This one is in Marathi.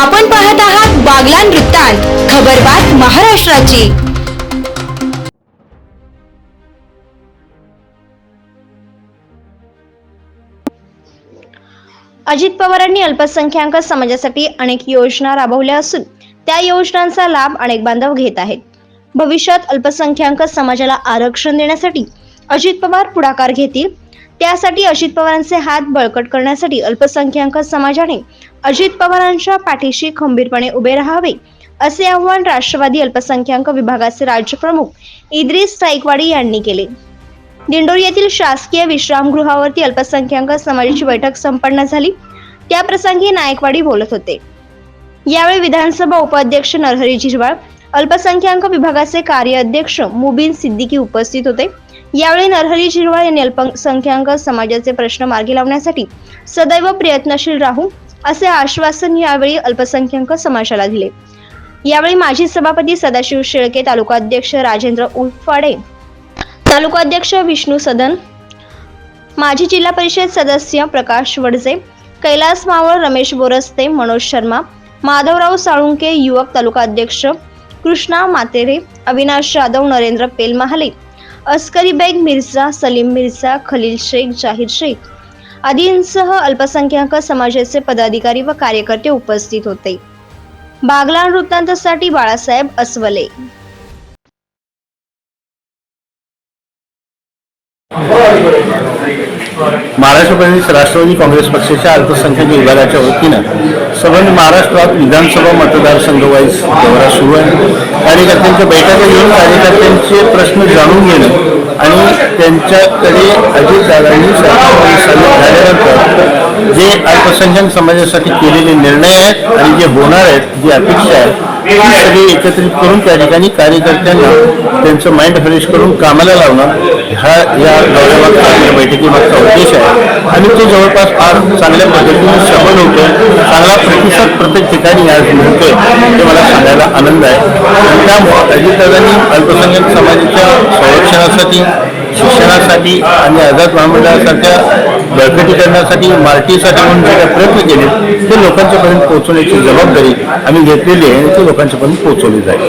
आपण पाहत आहात बागलान वृत्तांत खबरबात महाराष्ट्राची. अजित पवारांनी अल्पसंख्याक समाजासाठी अनेक योजना राबवल्या असून त्या योजनांचा लाभ अनेक बांधव घेत आहेत. भविष्यात अल्पसंख्याक समाजाला आरक्षण देण्यासाठी अजित पवार पुढाकार घेतील त्यासाठी अजित पवारांचे हात बळकट करण्यासाठी अल्पसंख्याक समाजाने अजित पवारांच्या पाठीशी खंबीरपणे उभे राहावे असे आव्हान राष्ट्रवादी अल्पसंख्याक विभागाचे राज्यप्रमुख इद्रिस साईकवाडी यांनी केले. दिंडोरी येथील शासकीय विश्रामगृहावरती अल्पसंख्याक समाजाची बैठक संपन्न झाली. त्याप्रसंगी नायकवाडी बोलत होते. यावेळी विधानसभा उपाध्यक्ष नरहरी झिरवाळ अल्पसंख्याक विभागाचे कार्याध्यक्ष मुबीन सिद्दीकी उपस्थित होते. यावेळी नरहरी झिरवाळ यांनी अल्पसंख्याक समाजाचे प्रश्न मार्गी लावण्यासाठी सदैव प्रयत्नशील राहू असे आश्वासन यावेळी अल्पसंख्याक समाजाला दिले. यावेळी माजी सभापती सदाशिव शेळके तालुकाध्यक्ष राजेंद्र उलफाडे तालुकाध्यक्ष विष्णू सदन माजी जिल्हा परिषद सदस्य प्रकाश वडजे कैलास मावळ रमेश बोरस्ते मनोज शर्मा माधवराव साळुंके युवक तालुकाध्यक्ष कृष्णा मातेरे अविनाश जाधव नरेंद्र पेलमहाले अस्करी बेग मिर्झा सलीम मिर्झा खलील शेख जाहीर शेख आदींसह अल्पसंख्याक समाजाचे पदाधिकारी व कार्यकर्ते उपस्थित होते. बागला वृत्तांतासाठी बाळासाहेब अस्वले. महाराष्ट्र प्रदेश राष्ट्रवादी काँग्रेस पक्षाच्या अल्पसंख्याक विभागाच्या वतीनं संबंध महाराष्ट्रात विधानसभा मतदारसंघ वाईज दौरा सुरू आहे. कार्यकर्त्यांच्या बैठका घेऊन कार्यकर्त्यांचे प्रश्न जाणून घेणं आणि त्यांच्याकडे अजितदादांनी सरकारमध्ये सामील झाल्यानंतर जे अल्पसंख्याक समाजासाठी केलेले निर्णय आहेत आणि जे होणार आहेत जी अपेक्षा आहे ती सगळी एकत्रित करून त्या ठिकाणी कार्यकर्त्यांना त्यांचं माइंड फ्रेश करून कामाला लावणं हा या दौऱ्यामागचा या बैठकीमागचा उद्देश आहे. आणि तो जवळपास फार चांगल्या चांगला प्रतिसाद प्रत्येक ठिकाणी आज मिळतोय हे मला सांगायला आनंद आहे. त्यामुळे अजितदादांनी अल्पसंख्याक समाजाच्या संरक्षणासाठी शिक्षणासाठी आणि आझाद महामंडळासारख्या बळकटीकरणासाठी मार्टीसाठी म्हणून जे काही प्रयत्न केले ते लोकांच्यापर्यंत पोहोचवण्याची जबाबदारी आम्ही घेतलेली आहे आणि ते लोकांच्यापर्यंत पोहोचवली जाईल.